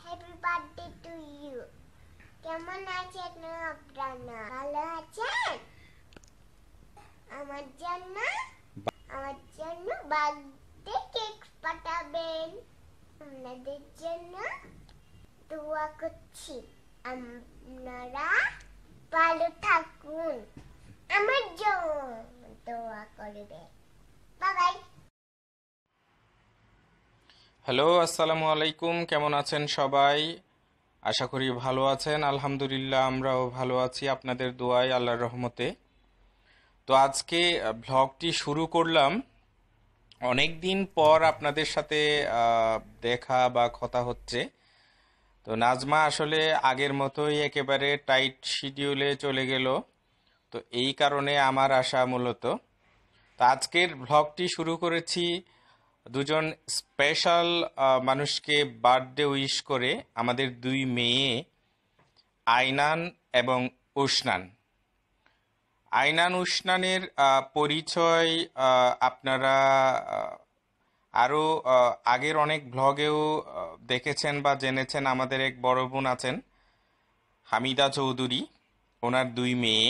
Happy birthday to you কেমন আছেন আপনারা ভালো আছেন? আমার জন্য? আমার জন্য বার্থডে কেক পাঠাবেন। আপনাদের জন্য দোয়া করছি। আপনারা ভালো থাকুন। আমার জন্য দোয়া করবে হ্যালো, আসসালামু আলাইকুম। কেমন আছেন সবাই? আশা করি ভালো আছেন। আলহামদুলিল্লাহ, আমরাও ভালো আছি আপনাদের দোয়াই আল্লাহর রহমতে। তো আজকে ভ্লগটি শুরু করলাম। অনেক দিন পর আপনাদের সাথে দেখা বা কথা হচ্ছে। তো নাজমা আসলে আগের মতোই একেবারে টাইট শিডিউলে চলে গেল। তো এই কারণে আমার আশা মূলত। তো আজকের ভ্লগটি শুরু করেছি দুজন স্পেশাল মানুষকে বার্থডে উইশ করে আমাদের দুই মেয়ে আইনান এবং উসনান আইনান আহ, পরিচয় আপনারা আরও আগের অনেক ভ্লগেও দেখেছেন বা জেনেছেন আমাদের এক বড় বোন আছেন হামিদা চৌধুরী ওনার দুই মেয়ে।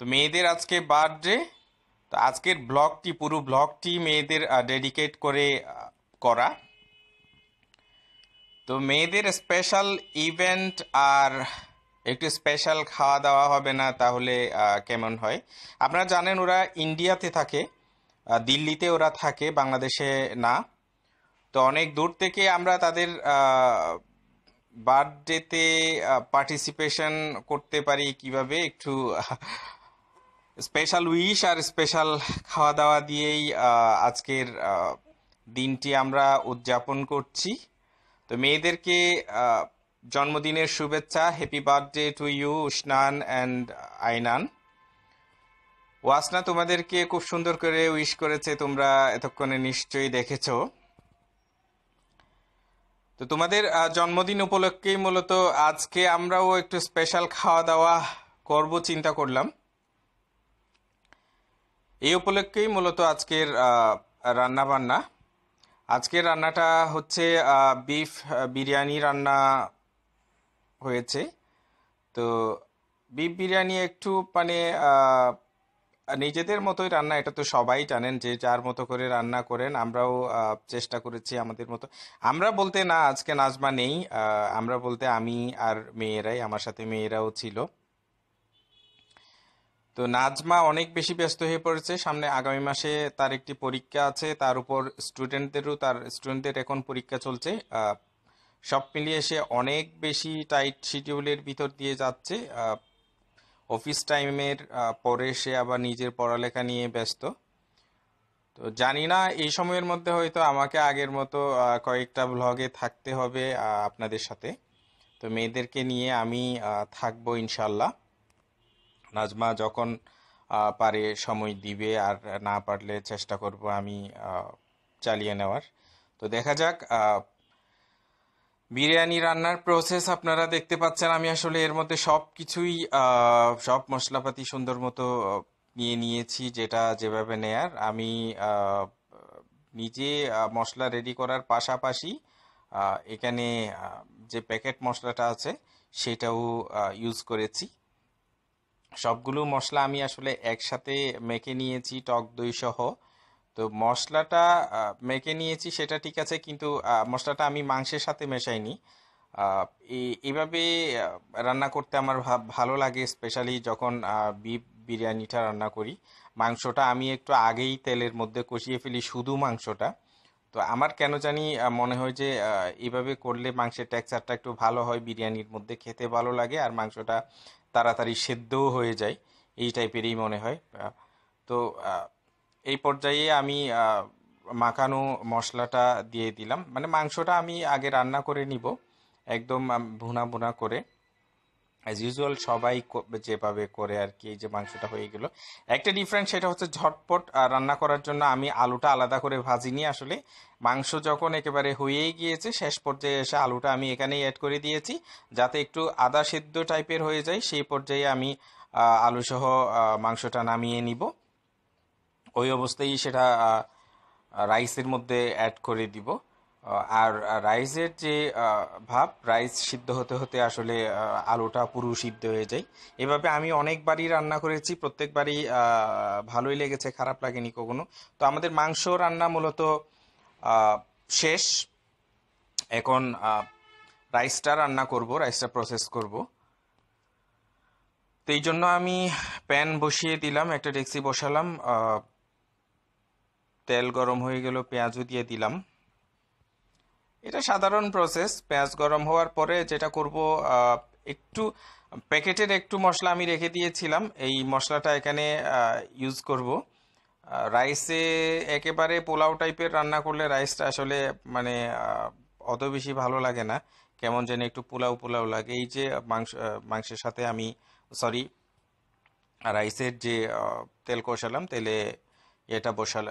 তো মেয়েদের আজকে বার্থডে তো আজকের ব্লগটি পুরো ব্লগটি মেয়েদের ডেডিকেট করে করা। তো মেয়েদের স্পেশাল ইভেন্ট আর একটু স্পেশাল খাওয়া দাওয়া হবে না, তাহলে কেমন হয়? আপনারা জানেন ওরা ইন্ডিয়াতে থাকে দিল্লিতে ওরা থাকে, বাংলাদেশে না। তো অনেক দূর থেকে আমরা তাদের বার্থডেতে পার্টিসিপেশন করতে পারি কীভাবে? একটু স্পেশাল উইশ আর স্পেশাল খাওয়া দাওয়া দিয়েই আজকের দিনটি আমরা উদযাপন করছি। তো মেয়েদেরকে জন্মদিনের শুভেচ্ছা happy birthday to you Usnan and Ainan Wasna, তোমাদেরকে খুব সুন্দর করে উইশ করেছে, তোমরা এতক্ষণে নিশ্চয়ই দেখেছ। তো তোমাদের জন্মদিন উপলক্ষেই মূলত আজকে আমরাও একটু স্পেশাল খাওয়া দাওয়া করব, চিন্তা করলাম। এই উপলক্ষেই মূলত আজকের রান্না বান্না আজকের রান্নাটা হচ্ছে বিফ বিরিয়ানি রান্না হয়েছে। তো বিফ বিরিয়ানি একটু মানে নিজেদের মতোই রান্না, এটা তো সবাই জানেন যে যার মতো করে রান্না করেন, আমরাও চেষ্টা করেছি আমাদের মতো। আমরা বলতে না, আজকে নাজমা নেই আমরা বলতে আমি আর মেয়েরাই, আমার সাথে মেয়েরাও ছিল। তো নাজমা অনেক বেশি ব্যস্ত হয়ে পড়েছে। সামনে আগামী মাসে তার একটি পরীক্ষা আছে। তার উপর স্টুডেন্টদেরও তার স্টুডেন্টদের এখন পরীক্ষা চলছে। সব মিলিয়ে সে অনেক বেশি টাইট শিডিউলের ভিতর দিয়ে যাচ্ছে। অফিস টাইমের পরে সে আবার নিজের পড়ালেখা নিয়ে ব্যস্ত। তো জানি না, এই সময়ের মধ্যে হয়তো আমাকে আগের মতো কয়েকটা ভ্লগে থাকতে হবে আপনাদের সাথে। তো মেয়েদেরকে নিয়ে আমি থাকব ইনশাল্লাহ নাজমা যখন পারে সময় দিবে আর না পারলে চেষ্টা করব আমি চালিয়ে নেওয়ার। তো দেখা যাক বিরিয়ানি রান্নার প্রসেস আপনারা দেখতে পাচ্ছেন। আমি আসলে এর মধ্যে সব কিছুই সব মশলাপাতি সুন্দর মতো নিয়ে নিয়েছি যেটা যেভাবে নেয়ার। আমি নিজে মশলা রেডি করার পাশাপাশি এখানে যে প্যাকেট মশলাটা আছে সেটাও ইউজ করেছি। সবগুলো মশলা আমি আসলে একসাথে মেখে নিয়েছি, টক দই সহ। তো মশলাটা মেখে নিয়েছি, সেটা ঠিক আছে, কিন্তু মশলাটা আমি মাংসের সাথে মেশাইনি। এভাবে রান্না করতে আমার ভালো লাগে, স্পেশালি যখন বিফ বিরিয়ানিটা রান্না করি। মাংসটা আমি একটু আগেই তেলের মধ্যে কষিয়ে ফেলি, শুধু মাংসটা। তো আমার কেন জানি মনে হয় যে এভাবে করলে মাংসের টেক্সচারটা একটু ভালো হয়, বিরিয়ানির মধ্যে খেতে ভালো লাগে, আর মাংসটা তাড়াতাড়ি সেদ্ধও হয়ে যায়, এই টাইপেরই মনে হয়। তো এই পর্যায়ে আমি মাখানো মশলাটা দিয়ে দিলাম। মানে মাংসটা আমি আগে রান্না করে নিব, একদম ভুনা ভুনা করে। অ্যাজ ইউজুয়াল সবাই যেভাবে করে আর কি এই যে মাংসটা হয়ে গেল। একটা ডিফারেন্স সেটা হচ্ছে ঝটপট রান্না করার জন্য আমি আলুটা আলাদা করে ভাজিনি আসলে। মাংস যখন একেবারে হয়েই গিয়েছে, শেষ পর্যায়ে এসে আলুটা আমি এখানেই অ্যাড করে দিয়েছি, যাতে একটু আদা সেদ্ধ টাইপের হয়ে যায়। সেই পর্যায়ে আমি আলুসহ মাংসটা নামিয়ে নিব। ওই অবস্থায় সেটা রাইসের মধ্যে অ্যাড করে দিব। আর রাইসের যে ভাব, রাইস সিদ্ধ হতে হতে আসলে আলুটা পুরো সিদ্ধ হয়ে যায়। এভাবে আমি অনেকবারই রান্না করেছি, প্রত্যেকবারই ভালোই লেগেছে, খারাপ লাগেনি কখনো। তো আমাদের মাংস রান্না মূলত শেষ। এখন রাইসটা রান্না করব, রাইসটা প্রসেস করব। তো এই জন্য আমি প্যান বসিয়ে দিলাম, একটা ডেক্সি বসালাম তেল গরম হয়ে গেল, পেঁয়াজও দিয়ে দিলাম। এটা সাধারণ প্রসেস পেঁয়াজ গরম হওয়ার পরে যেটা করব একটু প্যাকেটের একটু মশলা আমি রেখে দিয়েছিলাম। এই মশলাটা এখানে ইউজ করব। রাইসে একেবারে পোলাও টাইপের রান্না করলে রাইসটা আসলে মানে অত বেশি ভালো লাগে না। কেমন যেন একটু পোলাও পোলাও লাগে। এই যে মাংস মাংসের সাথে আমি সরি রাইসের যে তেল কষালাম, তেলে এটা বসাল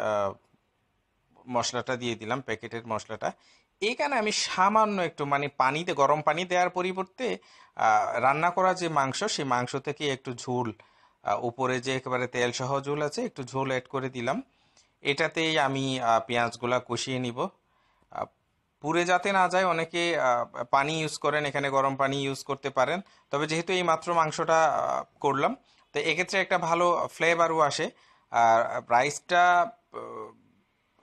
মশলাটা দিয়ে দিলাম, প্যাকেটের মশলাটা। এখানে আমি সামান্য একটু মানে পানিতে, গরম পানি দেওয়ার পরিবর্তে রান্না করা যে মাংস, সেই মাংস থেকে একটু ঝোল উপরে যে একেবারে তেল সহ ঝোল আছে, একটু ঝোল অ্যাড করে দিলাম। এটাতেই আমি পেঁয়াজগুলা কষিয়ে নিব। পুড়ে যাতে না যায়, অনেকে পানি ইউজ করেন, এখানে গরম পানি ইউজ করতে পারেন। তবে যেহেতু এই মাত্র মাংসটা করলাম, তো এক্ষেত্রে একটা ভালো ফ্লেভারও আসে। আর রাইসটা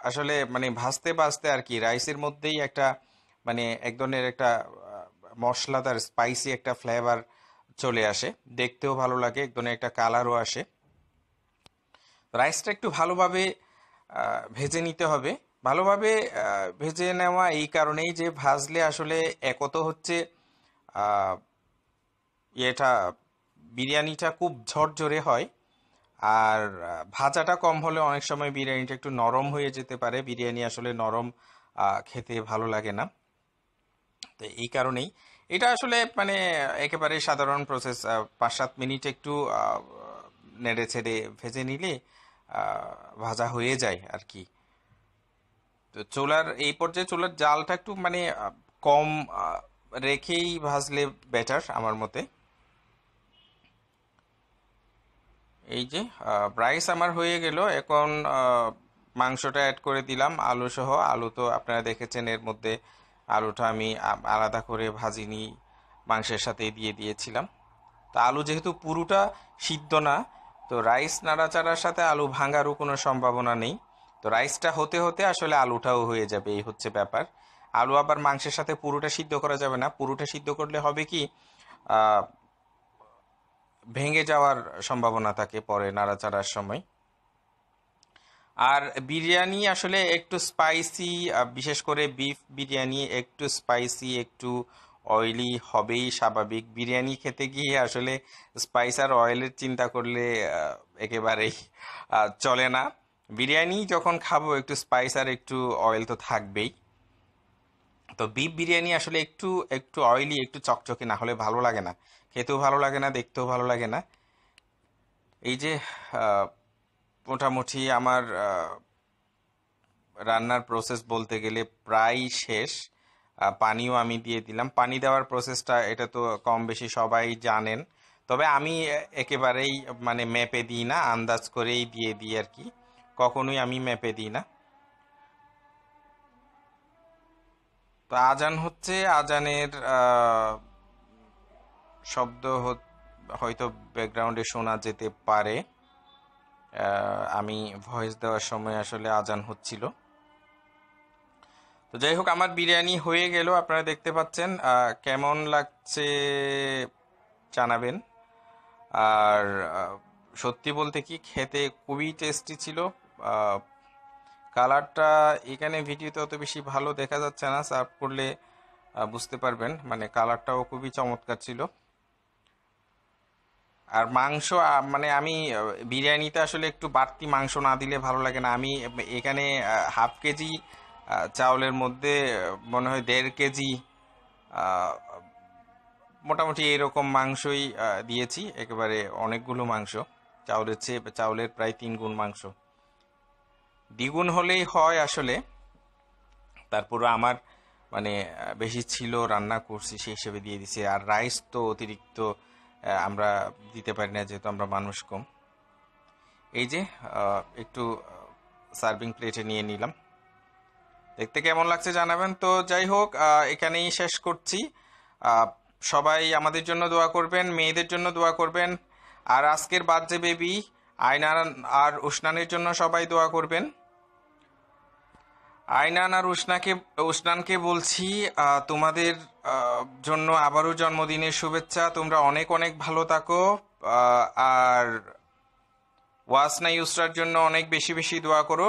আসলে মানে ভাজতে ভাজতে আর কি রাইসের মধ্যেই একটা মানে এক ধরনের একটা মশলাদার স্পাইসি একটা ফ্লেভার চলে আসে। দেখতেও ভালো লাগে, এক ধরনের একটা কালারও আসে। রাইসটা একটু ভালোভাবে ভেজে নিতে হবে। ভালোভাবে ভেজে নেওয়া এই কারণেই যে ভাজলে আসলে একত হচ্ছে এটা বিরিয়ানিটা খুব ঝরঝরে হয়। আর ভাজাটা কম হলে অনেক সময় বিরিয়ানিটা একটু নরম হয়ে যেতে পারে। বিরিয়ানি আসলে নরম খেতে ভালো লাগে না। তো এই কারণেই। এটা আসলে মানে একেবারে সাধারণ প্রসেস পাঁচ সাত মিনিট একটু নেড়ে ছেড়ে ভেজে নিলে ভাজা হয়ে যায় আর কি। তো চুলার, এই পর্যায়ে চুলার জালটা একটু মানে কম রেখেই ভাজলে বেটার আমার মতে। এই যে রাইস আমার হয়ে গেল। এখন মাংসটা অ্যাড করে দিলাম, আলু সহ। আলু তো আপনারা দেখেছেন, এর মধ্যে আলুটা আমি আলাদা করে ভাজিনি, মাংসের সাথে দিয়ে দিয়েছিলাম। তো আলু যেহেতু পুরোটা সিদ্ধ না, তো রাইস নাড়াচাড়ার সাথে আলু ভাঙারও কোনো সম্ভাবনা নেই। তো রাইসটা হতে হতে আসলে আলুটাও হয়ে যাবে, এই হচ্ছে ব্যাপার। আলু আবার মাংসের সাথে পুরোটা সিদ্ধ করা যাবে না। পুরোটা সিদ্ধ করলে হবে কি ভেঙে যাওয়ার সম্ভাবনা থাকে পরে নাড়াচাড়ার সময়। আর বিরিয়ানি আসলে একটু স্পাইসি বিশেষ করে বিফ বিরিয়ানি একটু স্পাইসি একটু অয়েলি হবেই স্বাভাবিক। বিরিয়ানি খেতে গিয়ে আসলে স্পাইস আর অয়েলের চিন্তা করলে একেবারেই চলে না। বিরিয়ানি যখন খাব একটু স্পাইস আর একটু অয়েল তো থাকবেই। তো বিফ বিরিয়ানি আসলে একটু একটু অয়েলি একটু চকচকে না হলে ভালো লাগে না। খেতেও ভালো লাগে না, দেখতেও ভালো লাগে না। এই যে মোটামুটি আমার রান্নার প্রসেস বলতে গেলে প্রায় শেষ। পানিও আমি দিয়ে দিলাম। পানি দেওয়ার প্রসেসটা এটা তো কম বেশি সবাই জানেন। তবে আমি একেবারেই মানে মেপে দিই না, আন্দাজ করেই দিয়ে দিই আর কি। কখনোই আমি মেপে দিই না। তো আজান হচ্ছে, আজানের শব্দ হয়তো ব্যাকগ্রাউন্ডে শোনা যেতে পারে। আমি ভয়েস দেওয়ার সময় আসলে আজান হচ্ছিল। তো যাই হোক, আমার বিরিয়ানি হয়ে গেল, আপনারা দেখতে পাচ্ছেন। কেমন লাগছে জানাবেন। আর সত্যি বলতে কি, খেতে খুবই টেস্টি ছিল। কালারটা এখানে ভিডিওতে অত বেশি ভালো দেখা যাচ্ছে না সার্ভ করলে বুঝতে পারবেন। মানে কালারটাও খুবই চমৎকার ছিল। আর মাংস মানে আমি বিরিয়ানিতে আসলে একটু বাড়তি মাংস না দিলে ভালো লাগে না। আমি এখানে হাফ কেজি চাউলের মধ্যে মনে হয় দেড় কেজি মোটামুটি এরকম মাংসই দিয়েছি। একেবারে অনেকগুলো মাংস। চাউলের চেয়ে, চাউলের প্রায় তিন গুণ মাংস। দ্বিগুণ হলেই হয় আসলে। তারপর আমার মানে বেশি ছিল, রান্না করছি সেই হিসেবে দিয়ে দিছি। আর রাইস তো অতিরিক্ত আমরা দিতে পারি না, যেহেতু আমরা মানুষ কম। এই যে একটু সার্ভিং প্লেটে নিয়ে নিলাম। দেখতে কেমন লাগছে জানাবেন? তো যাই হোক এখানেই শেষ করছি। সবাই আমাদের জন্য দোয়া করবেন, মেয়েদের জন্য দোয়া করবেন। আর আজকের বার্থডে বেবি, আয়নার আর উষ্ণানের জন্য সবাই দোয়া করবেন। আয়নান আর উসনাকে উসনানকে বলছি তোমাদের জন্য আবারও জন্মদিনের শুভেচ্ছা। তোমরা অনেক অনেক ভালো থাকো আর ওয়াসনা ইউসরার জন্য অনেক বেশি বেশি দোয়া করো।